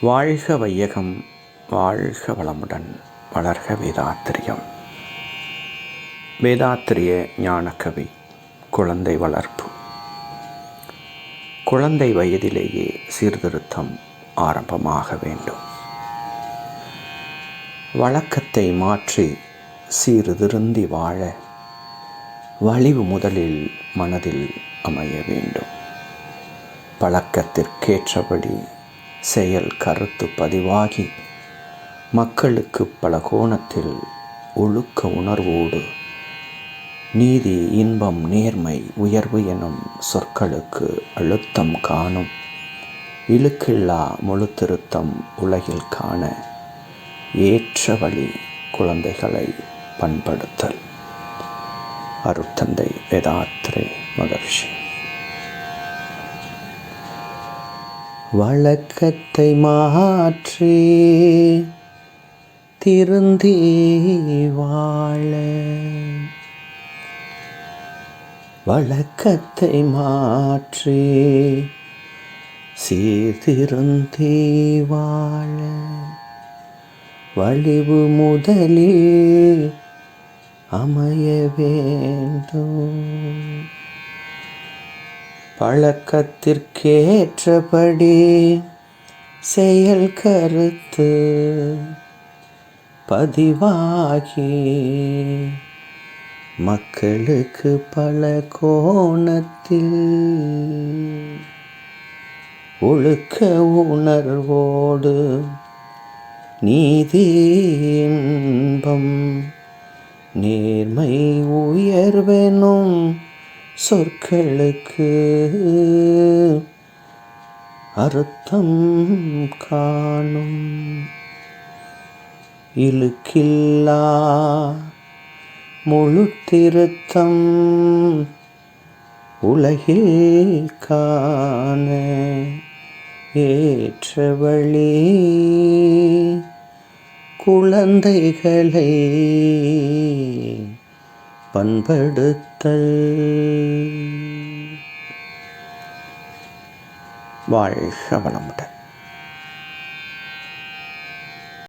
வாழ்க வையகம் வாழ்க வளமுடன் வளர்க வேதாத்திரியம். வேதாத்திரிய ஞானக்கவி குழந்தை வளர்ப்பு. குழந்தை வயதிலேயே சீர்திருத்தம் ஆரம்பமாக வேண்டும். வழக்கத்தை மாற்றி சீர்திருந்தி வாழ வலிவு முதலில் மனதில் அமைய வேண்டும். பழக்கத்திற்கேற்றபடி செயல் கருத்து பதிவாகி மக்களுக்கு பல கோணத்தில் ஒழுக்க உணர்வோடு நீதி இன்பம் நேர்மை உயர்வு எனும் சொற்களுக்கு அழுத்தம் காணும். இழுக்கில்லா முழு திருத்தம் உலகில் காண ஏற்ற வழி குழந்தைகளை பண்படுத்தல். அருத்தந்தை வேதாத்ரே மகர்ஷி. வழக்கத்தை மாற்றி திருந்தி வாழ. வழக்கத்தை மாற்றி சீர்திருந்தி வாழ. வழிவு முதலில் அமைய வேண்டும். பழக்கத்திற்கேற்றபடி செயல் கருத்து பதிவாகி மக்களுக்கு பல கோணத்தில் ஒழுக்க உணர்வோடு நீதி இன்பம் நேர்மை உயர்வெனும் சொற்களுக்கு அர்த்தம் காணும். இழுக்கில்லா முழு திருத்தம் உலகில் காண ஏற்ற வழி குழந்தைகளை. பண்படுத்தல். வாழ்க வளமுடன்.